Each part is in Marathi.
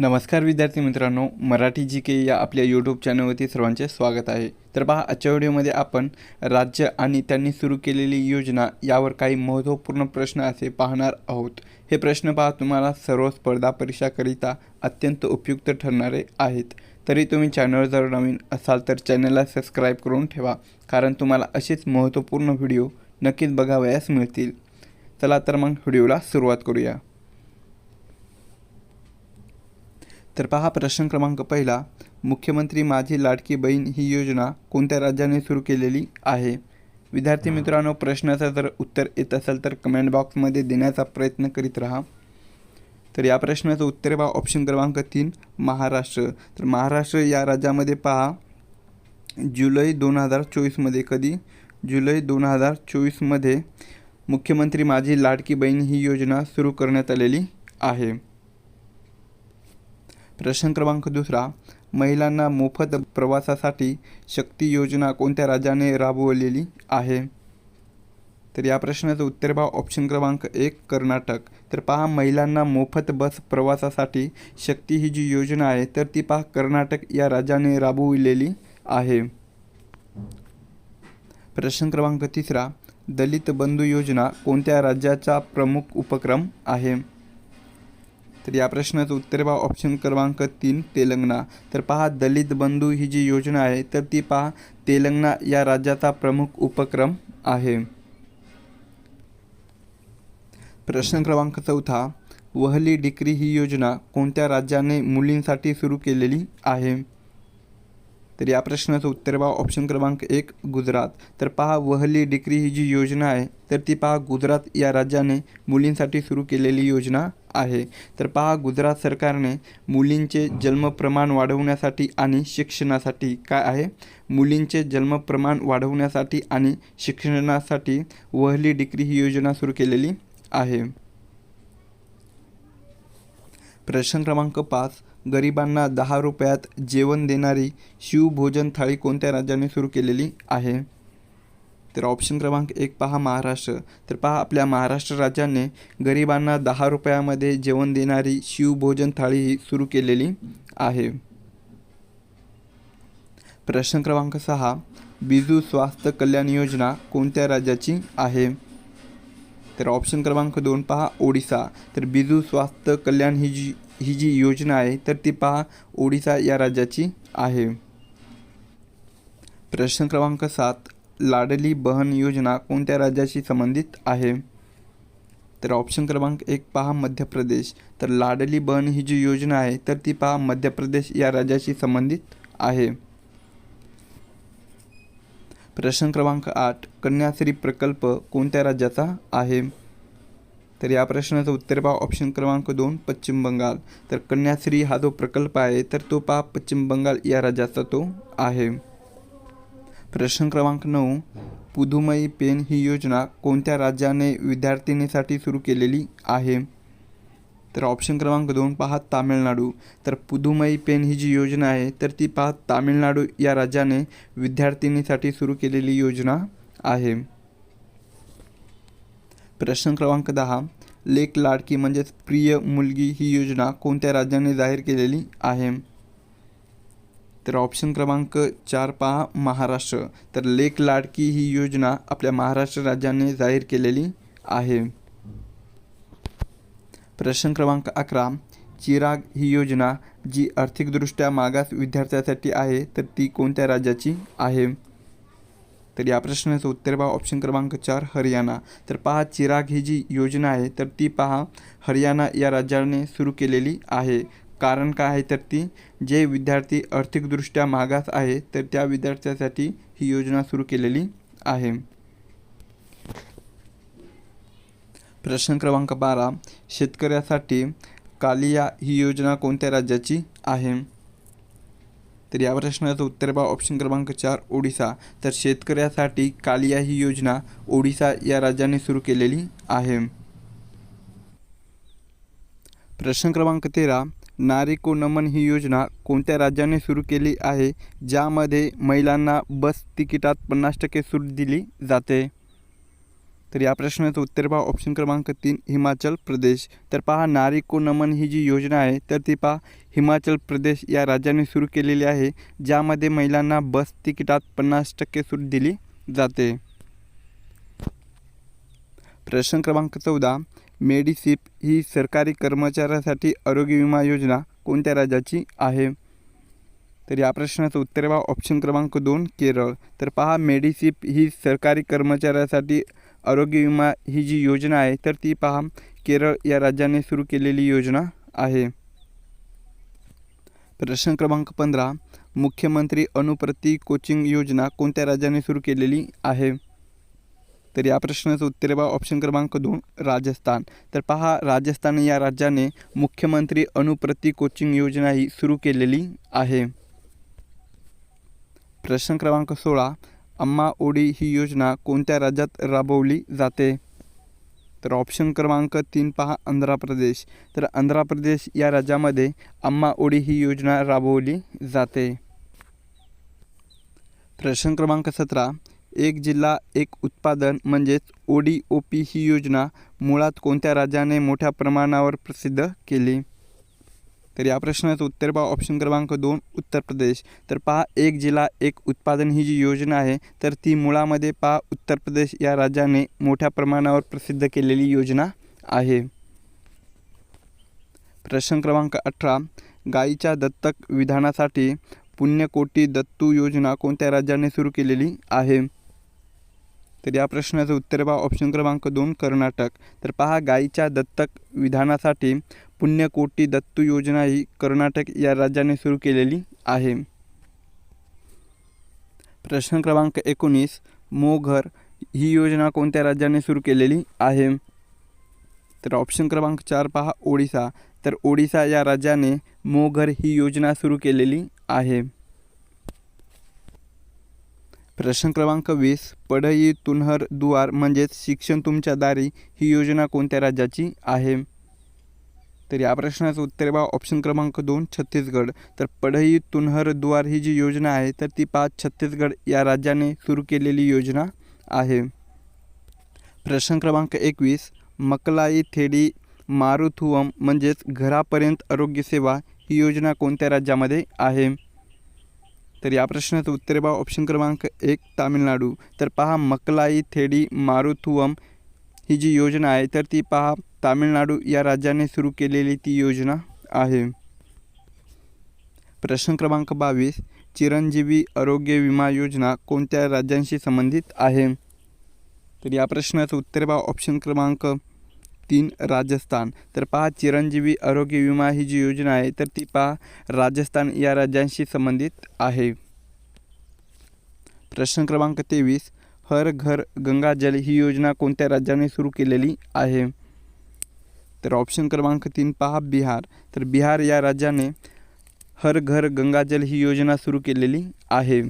नमस्कार विद्यार्थी मित्रांनो मराठी जी के या आपल्या यूट्यूब चॅनलवरती सर्वांचे स्वागत आहे. तर पहा आजच्या व्हिडिओमध्ये आपण राज्य आणि त्यांनी सुरू केलेली योजना यावर काही महत्त्वपूर्ण प्रश्न असे पाहणार आहोत. हे प्रश्न पहा तुम्हाला सर्व स्पर्धा परीक्षाकरिता अत्यंत उपयुक्त ठरणारे आहेत. तरी तुम्ही चॅनलवर जर नवीन असाल तर चॅनलला सबस्क्राईब करून ठेवा कारण तुम्हाला असेच महत्त्वपूर्ण व्हिडिओ नक्कीच बघावयास मिळतील. चला तर मग व्हिडिओला सुरुवात करूया. तर पहा प्रश्न क्रमांक पहिला. मुख्यमंत्री माझी लाडकी बहीण ही योजना कोणत्या राज्याने सुरू केलेली आहे? विद्यार्थी मित्रांनो प्रश्नाचं जर उत्तर येत असेल तर कमेंट बॉक्समध्ये देण्याचा प्रयत्न करीत राहा. तर या प्रश्नाचं उत्तर पहा ऑप्शन क्रमांक तीन महाराष्ट्र. तर महाराष्ट्र या राज्यामध्ये पहा जुलै दोन हजार चोवीसमध्ये कधी? जुलै दोन हजार चोवीसमध्ये मुख्यमंत्री माझी लाडकी बहीण ही योजना सुरू करण्यात आलेली आहे. प्रश्न क्रमांक दुसरा महिलांना मोफत प्रवासासाठी शक्ती योजना कोणत्या राज्याने राबवलेली आहे? तर या प्रश्नाचं उत्तर पहा. ऑप्शन क्रमांक एक कर्नाटक. तर पहा महिलांना मोफत बस प्रवासासाठी शक्ती ही जी योजना आहे तर ती पहा कर्नाटक या राज्याने राबविलेली आहे. प्रश्न क्रमांक तिसरा दलित बंधू योजना कोणत्या राज्याचा प्रमुख उपक्रम आहे? तर या प्रश्नाचं उत्तर पहा. ऑप्शन क्रमांक तीन तेलंगणा. तर पहा दलित बंधू ही जी योजना आहे तर ती पहा तेलंगणा या राज्याचा प्रमुख उपक्रम आहे. प्रश्न क्रमांक चौथा वहली डिक्री ही योजना कोणत्या राज्याने मुलींसाठी सुरू केलेली आहे? तर या प्रश्नाचं उत्तर पहा. ऑप्शन क्रमांक एक गुजरात. तर पहा वहली डिक्री ही जी योजना आहे तर ती पहा गुजरात या राज्याने मुलींसाठी सुरू केलेली योजना आहे. तर पहा गुजरात सरकारने मुलींचे जन्मप्रमाण वाढवण्यासाठी आणि शिक्षणासाठी काय आहे? मुलींचे जन्मप्रमाण वाढवण्यासाठी आणि शिक्षणासाठी वहली डिक्री ही योजना सुरू केलेली आहे. प्रश्न क्रमांक पाच गरिबांना दहा रुपयात जेवण देणारी शिवभोजन थाळी कोणत्या राज्याने सुरू केलेली आहे? तर ऑप्शन क्रमांक एक पहा महाराष्ट्र. तर पहा आपल्या महाराष्ट्र राज्याने गरिबांना दहा रुपयामध्ये जेवण देणारी शिवभोजन थाळी ही सुरू केलेली आहे. प्रश्न क्रमांक सहा. बिजू स्वास्थ्य कल्याण योजना कोणत्या राज्याची आहे? तर ऑप्शन क्रमांक दोन पहा ओडिसा. तर बिजू स्वास्थ्य कल्याण ही जी ही जी योजना आहे तर ती पहा ओडिसा या राज्याची आहे. प्रश्न क्रमांक सात लाडली बहन योजना कोणत्या राज्याशी संबंधित आहे? तर ऑप्शन क्रमांक एक पहा मध्य प्रदेश. तर लाडली बहन ही जी योजना आहे तर ती पहा मध्य प्रदेश या राज्याशी संबंधित आहे. प्रश्न क्रमांक आठ कन्याश्री प्रकल्प कोणत्या राज्याचा आहे? तर या प्रश्नाचं उत्तर पहा. ऑप्शन क्रमांक दोन पश्चिम बंगाल. तर कन्याश्री हा जो प्रकल्प आहे तर तो पहा पश्चिम बंगाल या राज्याचा तो आहे. प्रश्न क्रमांक नऊ पुदुमई पेन ही योजना कोणत्या राज्याने विद्यार्थिनीसाठी सुरू केलेली आहे? तर ऑप्शन क्रमांक दोन पहा तामिळनाडू. तर पुदुमई पेन ही जी योजना आहे तर ती पहा तामिळनाडू या राज्याने विद्यार्थिनीसाठी सुरू केलेली योजना आहे. प्रश्न क्रमांक दहा. लेक लाडकी म्हणजेच प्रिय मुलगी ही योजना कोणत्या राज्याने जाहीर केलेली आहे? तर ऑप्शन क्रमांक चार पहा महाराष्ट्र. तर लेक लाडकी ही योजना आपल्या महाराष्ट्र राज्याने जाहीर केलेली आहे. प्रश्न क्रमांक अकरा. चिराग ही योजना जी आर्थिकदृष्ट्या मागास विद्यार्थ्यासाठी आहे तर ती कोणत्या राज्याची आहे? तर या प्रश्नाचं उत्तर पहा. ऑप्शन क्रमांक चार हरियाणा. तर पहा चिराग ही जी योजना आहे तर ती पहा हरियाणा या राज्याने सुरू केलेली आहे. कारण काय आहे? तर ती जे विद्यार्थी आर्थिकदृष्ट्या मागास आहे तर त्या विद्यार्थ्यासाठी ही योजना सुरू केलेली आहे. प्रश्न क्रमांक बारा शेतकऱ्यासाठी कालिया ही योजना कोणत्या राज्याची आहे? तर या प्रश्नाचं उत्तर पहा. ऑप्शन क्रमांक चार ओडिसा. तर शेतकऱ्यासाठी कालिया ही योजना ओडिसा या राज्याने सुरू केलेली आहे. प्रश्न क्रमांक तेरा नारिको नमन ही योजना कोणत्या राज्याने सुरू केली आहे? ज्यामध्ये महिलांना बस तिकिटात पन्नास टक्के सूट दिली जाते. तर या प्रश्नाचं उत्तर पहा. ऑप्शन क्रमांक तीन हिमाचल प्रदेश. तर पहा नारी को नमन ही जी योजना आहे तर ती पहा हिमाचल प्रदेश या राज्याने सुरू केलेली आहे ज्यामध्ये महिलांना बस तिकिटात पन्नास टक्के सूट दिली जाते. प्रश्न क्रमांक चौदा मेडिसिप ही सरकारी कर्मचाऱ्यासाठी आरोग्य विमा योजना कोणत्या राज्याची आहे? तर या प्रश्नाचं उत्तर पहा. ऑप्शन क्रमांक दोन केरळ. तर पहा मेडिसिप ही सरकारी कर्मचाऱ्यासाठी आरोग्य विमा ही जी योजना आहे, तर ती पहा, केरळ या राज्याने सुरू केलेली योजना आहे. प्रश्न क्रमांक पंधरा, मुख्यमंत्री अनुप्रती कोचिंग योजना कोणत्या राज्याने सुरू केलेली आहे? तर या प्रश्नाचं उत्तर पहा ऑप्शन क्रमांक दोन, राजस्थान. तर पहा, राजस्थान या राज्याने मुख्यमंत्री अनुप्रती कोचिंग योजना ही सुरू केलेली आहे. प्रश्न क्रमांक सोळा अम्मा ओडी ही योजना कोणत्या राज्यात राबवली जाते? तर ऑप्शन क्रमांक तीन पहा आंध्र प्रदेश. तर आंध्र प्रदेश या राज्यामध्ये अम्मा ओडी ही योजना राबवली जाते. प्रश्न क्रमांक सतरा. एक जिल्हा एक उत्पादन म्हणजेच ओ डी ओ पी ही योजना मुळात कोणत्या राज्याने मोठ्या प्रमाणावर प्रसिद्ध केली? तर या प्रश्नाचं उत्तर पहा. ऑप्शन क्रमांक दोन उत्तर प्रदेश. तर पहा एक जिल्हा एक उत्पादन ही जी योजना आहे तर ती मुळामध्ये पहा उत्तर प्रदेश या राज्याने मोठ्या प्रमाणावर प्रसिद्ध केलेली योजना आहे. प्रश्न क्रमांक अठरा गायीच्या दत्तक विधानासाठी पुण्यकोटी दत्तू योजना कोणत्या राज्याने सुरू केलेली आहे? तर या प्रश्नाचं उत्तर पहा. ऑप्शन क्रमांक दोन कर्नाटक. तर पहा गायीच्या दत्तक विधानासाठी पुण्यकोटी दत्तू योजना ही कर्नाटक या राज्याने सुरू केलेली आहे. प्रश्न क्रमांक एकोणीस मोघर ही योजना कोणत्या राज्याने सुरू केलेली आहे? तर ऑप्शन क्रमांक चार पहा ओडिसा. तर ओडिसा या राज्याने मोघर ही योजना सुरू केलेली आहे. प्रश्न क्रमांक वीस पढई तुन्हर दुआर म्हणजेच शिक्षण तुमच्या दारी ही योजना कोणत्या राज्याची आहे? तर या प्रश्नाचं उत्तर बा ऑप्शन क्रमांक दोन छत्तीसगड. तर पढई तुन्हर द्वार ही जी योजना आहे तर ती पाच छत्तीसगड या राज्याने सुरू केलेली योजना आहे. प्रश्न क्रमांक एकवीस मकलाई थेडी मारुथुवम म्हणजेच घरापर्यंत आरोग्यसेवा ही योजना कोणत्या राज्यामध्ये आहे? तर या प्रश्नाचं उत्तर बा ऑप्शन क्रमांक एक तामिळनाडू. तर पहा मकलाई थेडी मारुथुवम ही जी योजना आहे तर ती पहा तामिळनाडू या राज्याने सुरू केलेली ती योजना आहे. प्रश्न क्रमांक बावीस चिरंजीवी आरोग्य विमा योजना कोणत्या राज्यांशी संबंधित आहे? तर या प्रश्नाचं उत्तर पहा ऑप्शन क्रमांक तीन राजस्थान. तर पहा चिरंजीवी आरोग्य विमा ही जी योजना आहे तर ती पहा राजस्थान या राज्यांशी संबंधित आहे. प्रश्न क्रमांक तेवीस हर घर गंगा जल ही योजना कोणत्या राज्याने सुरू केलेली आहे? तर ऑप्शन क्रमांक तीन पहा बिहार. तर बिहार या राज्याने हर घर गंगाजल ही योजना सुरू केलेली आहे.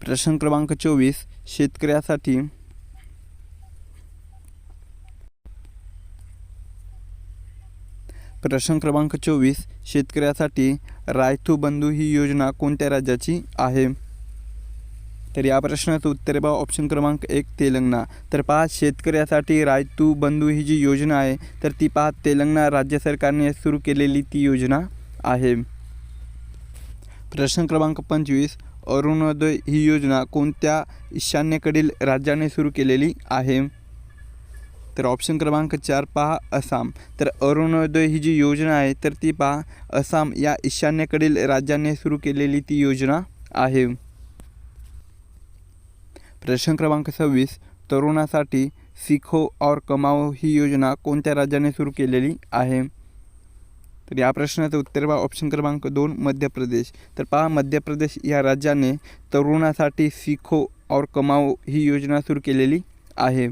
प्रश्न क्रमांक चोवीस शेतकऱ्यासाठी प्रश्न क्रमांक चोवीस शेतकऱ्यासाठी रायथू बंधू ही योजना कोणत्या राज्याची आहे? तर या प्रश्नाचं उत्तर पहा ऑप्शन क्रमांक एक तेलंगणा. तर पहा शेतकऱ्यासाठी रायतू बंधू ही जी योजना आहे तर ती पहा तेलंगणा राज्य सरकारने सुरू केलेली ती योजना आहे. प्रश्न क्रमांक पंचवीस अरुणोदय ही योजना कोणत्या ईशान्येकडील राज्याने सुरू केलेली आहे? तर ऑप्शन क्रमांक चार पहा आसाम. तर अरुणोदय ही जी योजना आहे तर ती पहा आसाम या ईशान्येकडील राज्याने सुरू केलेली ती योजना आहे. प्रश्न क्रमांक सव्वीस तरुणासाठी सिखो और कमाओ ही योजना कोणत्या राज्याने सुरू केलेली आहे? तर या प्रश्नाचं उत्तर पहा. ऑप्शन क्रमांक दोन मध्य प्रदेश. तर पहा मध्य प्रदेश या राज्याने तरुणासाठी सिखो और कमाओ ही योजना सुरू केलेली आहे.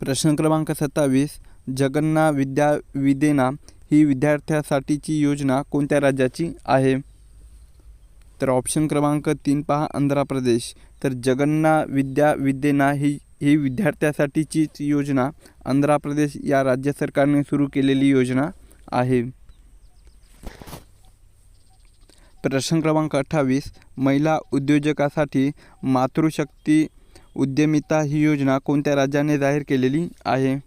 प्रश्न क्रमांक सत्तावीस जगन्ना विद्या विदेना ही विद्यार्थ्यासाठीची योजना कोणत्या राज्याची आहे? तर ऑप्शन क्रमांक तीन पहा आंध्र प्रदेश. तर जगन्ना विद्या विद्येना ही ही विद्यार्थ्यासाठीचीच योजना आंध्र प्रदेश या राज्य सरकारने सुरू केलेली योजना आहे. प्रश्न क्रमांक अठ्ठावीस महिला उद्योजकासाठी मातृशक्ती उद्यमिता ही योजना कोणत्या राज्याने जाहीर केलेली आहे?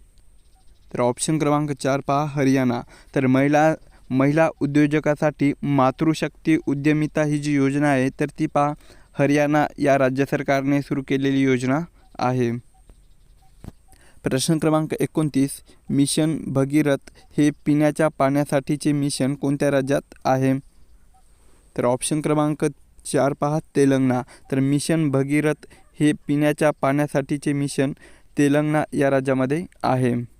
तर ऑप्शन क्रमांक चार पहा हरियाणा. तर महिला महिला उद्योजकासाठी मातृशक्ती उद्यमिता ही जी योजना आहे तर ती पहा हरियाणा या राज्य सरकारने सुरू केलेली योजना आहे. प्रश्न क्रमांक एकोणतीस मिशन भगीरथ हे पिण्याच्या पाण्यासाठीचे मिशन कोणत्या राज्यात आहे? तर ऑप्शन क्रमांक चार पहा तेलंगणा. तर मिशन भगीरथ हे पिण्याच्या पाण्यासाठीचे मिशन तेलंगणा या राज्यामध्ये आहे.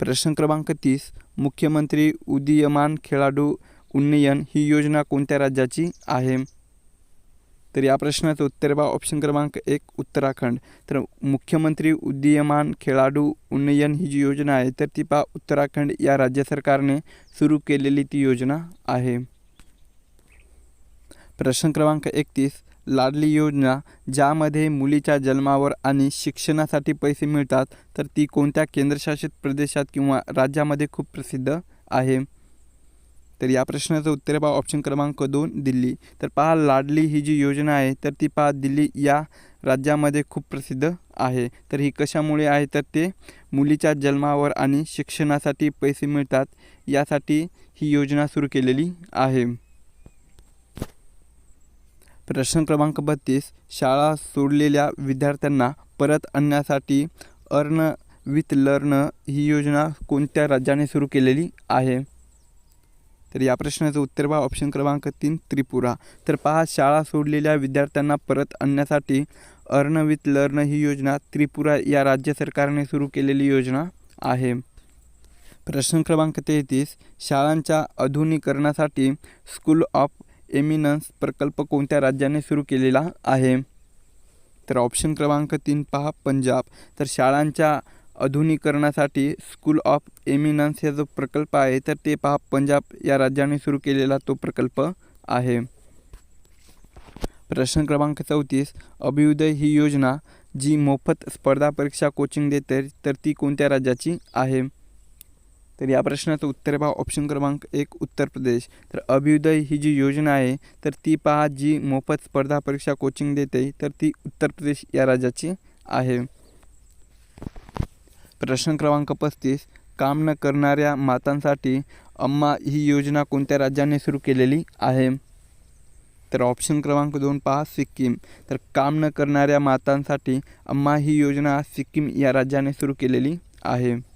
प्रश्न क्रमांक तीस मुख्यमंत्री उदीयमान खेळाडू उन्नयन ही योजना कोणत्या राज्याची आहे? तर या प्रश्नाचं उत्तर बा ऑप्शन क्रमांक एक उत्तराखंड. तर मुख्यमंत्री उदीयमान खेळाडू उन्नयन ही जी योजना आहे तर ती पा उत्तराखंड या राज्य सरकारने सुरू केलेली ती योजना आहे. प्रश्न क्रमांक एकतीस लाडली योजना ज्यामध्ये मुलीच्या जन्मावर आणि शिक्षणासाठी पैसे मिळतात तर ती कोणत्या केंद्रशासित प्रदेशात किंवा राज्यामध्ये खूप प्रसिद्ध आहे? तर या प्रश्नाचं उत्तर पहा. ऑप्शन क्रमांक दोन दिल्ली. तर पहा लाडली ही जी योजना आहे तर ती पहा दिल्ली या राज्यामध्ये खूप प्रसिद्ध आहे. तर ही कशामुळे आहे? तर ते मुलीच्या जन्मावर आणि शिक्षणासाठी पैसे मिळतात यासाठी ही योजना सुरू केलेली आहे. प्रश्न क्रमांक बत्तीस शाळा सोडलेल्या विद्यार्थ्यांना परत आणण्यासाठी अर्न विथ लर्न ही योजना कोणत्या राज्याने सुरू केलेली आहे? तर या प्रश्नाचं उत्तर पहा. ऑप्शन क्रमांक तीन त्रिपुरा. तर पहा शाळा सोडलेल्या विद्यार्थ्यांना परत आणण्यासाठी अर्न विथ लर्न ही योजना त्रिपुरा या राज्य सरकारने सुरू केलेली योजना आहे. प्रश्न क्रमांक तेहतीस शाळांच्या आधुनिकरणासाठी स्कूल ऑफ एमिनन्स प्रकल्प कोणत्या राज्याने सुरू केलेला आहे? तर ऑप्शन क्रमांक तीन पहा पंजाब. तर शाळांच्या आधुनिकरणासाठी स्कूल ऑफ एमिनन्स हा जो प्रकल्प आहे तर ते पहा पंजाब या राज्याने सुरू केलेला तो प्रकल्प आहे. प्रश्न क्रमांक चौतीस. अभ्युदय ही योजना जी मोफत स्पर्धा परीक्षा कोचिंग देते तर ती कोणत्या राज्याची आहे? तर या प्रश्नाचं उत्तर पहा ऑप्शन क्रमांक एक उत्तर प्रदेश. तर अभ्युदय ही जी योजना आहे तर ती पहा जी मोफत स्पर्धा परीक्षा कोचिंग देते तर ती उत्तर प्रदेश या राज्याची आहे. प्रश्न क्रमांक पस्तीस काम न करणाऱ्या मातांसाठी अम्मा ही योजना कोणत्या राज्याने सुरू केलेली आहे? तर ऑप्शन क्रमांक दोन पहा सिक्कीम. तर काम न करणाऱ्या मातांसाठी अम्मा ही योजना सिक्कीम या राज्याने सुरू केलेली आहे.